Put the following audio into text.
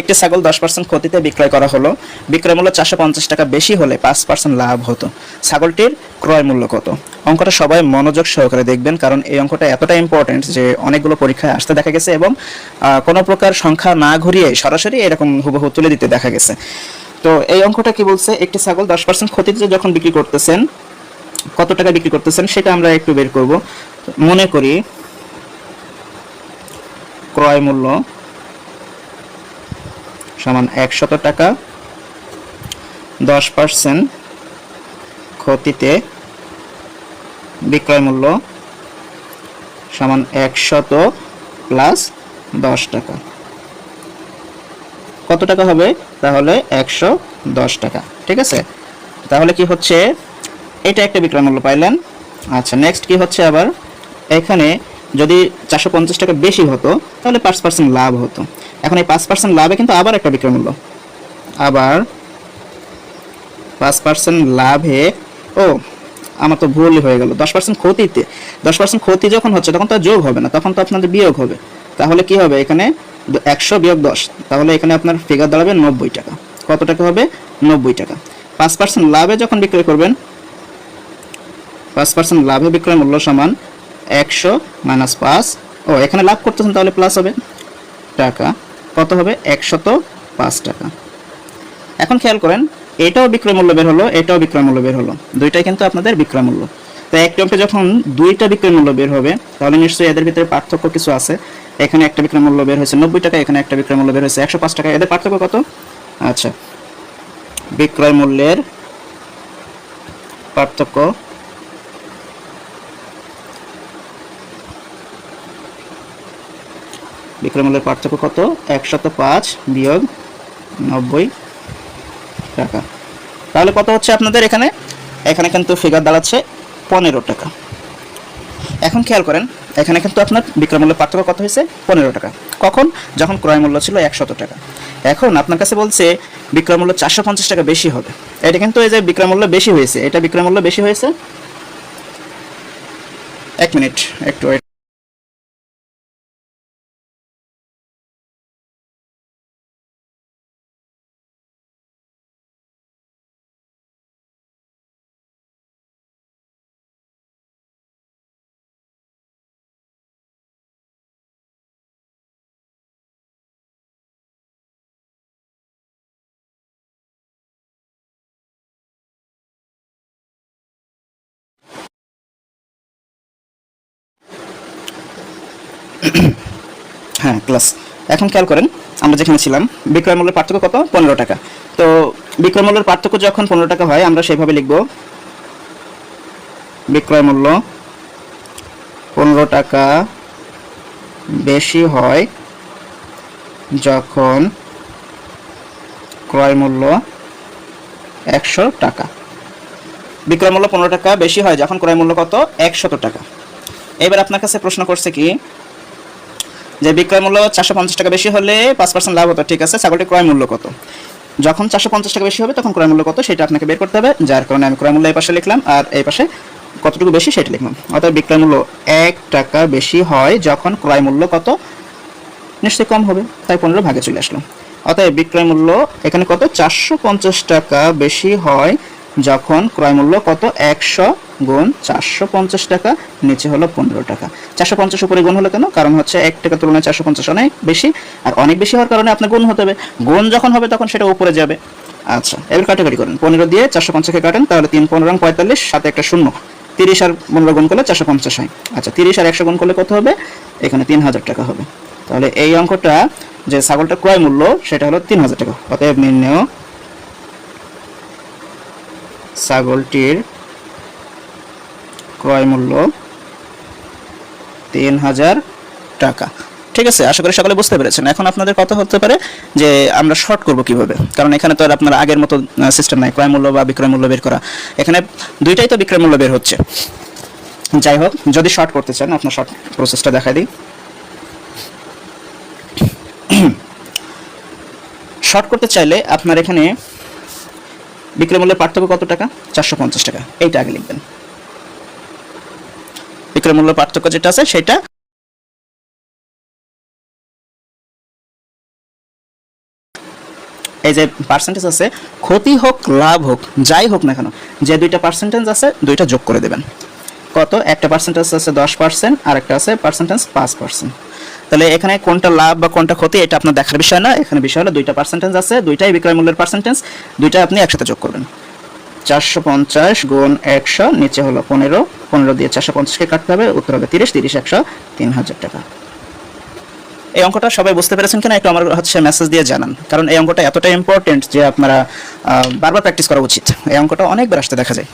একটি ছাগল দশ পার্সেন্ট ক্ষতিতে বিক্রয় করা হলো। বিক্রয় মূল্য চারশো পঞ্চাশ টাকা বেশি হলে পাঁচ পার্সেন্ট লাভ হতো। ছাগলটির ক্রয় মূল্য কত? অঙ্কটা সবাই মনোযোগ সহকারে দেখবেন, কারণ এই অঙ্কটা এতটা ইম্পর্টেন্ট যে অনেকগুলো পরীক্ষায় আসতে দেখা গেছে এবং কোনো প্রকার সংখ্যা না ঘুরিয়ে সরাসরি এরকম হুবহু তুলে দিতে দেখা গেছে। তো এই অঙ্কটা কি বলছে? একটি ছাগল দশ পার্সেন্ট ক্ষতিতে যখন বিক্রি করতেছেন, কত টাকা বিক্রি করতেছেন সেটা আমরা একটু বের করব। মনে করি, ক্রয় মূল্য সমান একশত টাকা। দশ পার্সেন্ট ক্ষতিতে বিক্রয় মূল্য সমান একশত প্লাস দশ টাকা। কত টাকা হবে? তাহলে একশো দশ টাকা। ঠিক আছে? তাহলে কি হচ্ছে? এটা একটা বিক্রয় মূল্য পাইলেন। আচ্ছা নেক্সট কি হচ্ছে আবার? এখানে যদি চারশো পঞ্চাশ টাকা বেশি হতো, তাহলে পাঁচ পার্সেন্ট লাভ হতো। এখন এই পাঁচ পার্সেন্ট লাভে কিন্তু আবার একটা বিক্রয় মূল্য। আবার পাঁচ পার্সেন্ট লাভে, ও, আমার তো ভুলই হয়ে গেল। দশ পার্সেন্ট ক্ষতিতে, দশ পার্সেন্ট ক্ষতি যখন হচ্ছে, তখন তো যোগ হবে না, তখন তো আপনাদের বিয়োগ হবে। তাহলে কি হবে? এখানে একশো বিয়োগ দশ, তাহলে এখানে আপনার ফিগার দাঁড়াবে নব্বই টাকা। কত টাকা হবে? নব্বই টাকা। পাঁচ পার্সেন্ট লাভে যখন বিক্রয় করবেন, পাঁচ পার্সেন্ট লাভে বিক্রয় মূল্য সমান একশো মাইনাস পাঁচ। ও, এখানে লাভ করতেছেন তাহলে প্লাস হবে। টাকা। কত হবে? একশত পাঁচ টাকা। এখন খেয়াল করেন, এটাও বিক্রয় মূল্য বের হলো, এটাও বিক্রয় মূল্য বের হলো। দুইটাই কিন্তু আপনাদের বিক্রয় মূল্য। তো একটি অঙ্কে যখন দুইটা বিক্রয় মূল্য বের হবে, তাহলে নিশ্চয়ই এদের ভিতরে পার্থক্য কিছু আছে। এখানে একটা বিক্রয় মূল্য বের হয়েছে নব্বই টাকা, এখানে একটা বিক্রয় মূল্য বের হয়েছে একশো পাঁচ টাকা। এদের পার্থক্য কত? আচ্ছা বিক্রয় মূল্যের পার্থক্য বিক্রয় মূল্যের পার্থক্য কত? একশত পাঁচ বিয়োগ নব্বই টাকা। তাহলে কত হচ্ছে আপনাদের এখানে? এখানে কিন্তু ফিগার দাঁড়াচ্ছে পনেরো টাকা। এখন খেয়াল করেন, এখানে কিন্তু আপনার বিক্রয় মূল্যের পার্থক্য কত হয়েছে? পনেরো টাকা। কখন? যখন ক্রয় মূল্য ছিল একশত টাকা। এখন আপনার কাছে বলছে বিক্রয় মূল্য চারশো পঞ্চাশ টাকা বেশি হবে। এটা কিন্তু এই যে বিক্রয় মূল্য বেশি হয়েছে, এটা বিক্রয় মূল্য বেশি হয়েছে? এক মিনিট, একটু হ্যাঁ ক্লাস এখন খেয়াল করেন, আমরা যেখানে ছিলাম, বিক্রয় মূল্যের পার্থক্য কত? পনেরো টাকা। তো বিক্রয় মূল্যের পার্থক্য যখন পনেরো টাকা হয়, আমরা সেভাবে লিখব, বিক্রয় মূল্য পনেরো টাকা বেশি হয় যখন ক্রয় মূল্য একশো টাকা। বিক্রয় মূল্য পনেরো টাকা বেশি হয় যখন ক্রয় মূল্য কত? একশত টাকা। এবার আপনার কাছে প্রশ্ন করছে কি যে বিক্রয় মূল্য চারশো পঞ্চাশ টাকা বেশি হলে পাঁচ পার্সেন্ট লাভ হতো, ঠিক আছে? ছাগলটির ক্রয় মূল্য কত? যখন চারশো পঞ্চাশ টাকা বেশি হবে, তখন ক্রয় মূল্য কত? সেটা আপনাকে বের করতে হবে, যার কারণে আমি ক্রয় মূল্য এই পাশে লিখলাম, আর এই পাশে কতটুকু বেশি সেটা লিখলাম। অর্থাৎ বিক্রয় মূল্য এক টাকা বেশি হয় যখন ক্রয় মূল্য কত? নিশ্চয়ই কম হবে, তাই পনেরো ভাগে চলে আসলো। অতএব বিক্রয় মূল্য এখানে কত? চারশো পঞ্চাশ টাকা বেশি হয় যখন ক্রয় মূল্য কত? একশো গুণ চারশো পঞ্চাশ টাকা, নিচে হলো পনেরো টাকা। চারশো পঞ্চাশ উপরে গুণ হলো কেন? কারণ হচ্ছে এক টাকা তুলনায় চারশো পঞ্চাশ অনেক বেশি, আর অনেক বেশি হওয়ার কারণে আপনার গুণ হতে হবে। গুণ যখন হবে তখন সেটা উপরে যাবে। আচ্ছা এবার কাটাকাটি করেন। পনেরো দিয়ে চারশো পঞ্চাশকে কাটেন, তাহলে তিন পনেরো পঁয়তাল্লিশ, সাথে একটা শূন্য। তিরিশ আর পনেরো গুণ করলে চারশো পঞ্চাশ হয়। আচ্ছা তিরিশ আর একশো গুণ করলে কত হবে? এখানে তিন হাজার টাকা হবে। তাহলে এই অঙ্কটা যে ছাগলটা ক্রয় মূল্য, সেটা হলো তিন হাজার টাকা। অতএব নির্ণয় ছাগলটির ক্রয় মূল্য তিন হাজার টাকা। ঠিক আছে, আশা করি সকলে বুঝতে পেরেছেন। এখন আপনাদের কথা হতে পারে যে আমরা শর্ট করব কীভাবে? কারণ এখানে তো আর আপনার আগের মতো সিস্টেম নাই। ক্রয় মূল্য বা বিক্রয় মূল্য বের করা। এখানে দুইটাই তো বিক্রয় মূল্য বের হচ্ছে। যাই হোক, যদি শর্ট করতে চান, আপনার শর্ট প্রসেসটা দেখাই দিই। শর্ট করতে চাইলে আপনার এখানে বিক্রয় মূল্যের পার্থক্য কত টাকা? চারশো পঞ্চাশ টাকা। এইটা আগে লিখবেন। বিক্রয় মূল্য পার্থক্য যেটা আছে সেটা এই যে পার্সেন্টেজ আছে, ক্ষতি হোক, লাভ হোক, যাই হোক না কেন, যে দুইটা পার্সেন্টেজ আছে, দুইটা যোগ করে দেবেন। কত? একটা পার্সেন্টেজ আছে দশ পার্সেন্ট আর একটা আছে পার্সেন্টেজ পাঁচ পার্সেন্ট তাহলে এখানে কোনটা লাভ বা কোনটা ক্ষতি, এটা আপনার দেখার বিষয় না। এখানে বিষয় হলো দুইটা পার্সেন্টেজ আছে, দুইটাই বিক্রয় মূল্যের পার্সেন্টেজ দুইটা আপনি একসাথে যোগ করবেন। চারশো পঞ্চাশ গুণ একশো, নিচে হলো পনেরো। পনেরো দিয়ে চারশো পঞ্চাশকে কাটতে হবে, উত্তর হবে তিরিশ তিরিশ একশো, তিন হাজার টাকা। এই অঙ্কটা সবাই বুঝতে পেরেছেন কিনা একটু আমার হচ্ছে মেসেজ দিয়ে জানান। কারণ এই অঙ্কটা এতটা ইম্পর্টেন্ট যে আপনারা বারবার প্র্যাকটিস করা উচিত। এই অঙ্কটা অনেকবার আসতে দেখা যায়।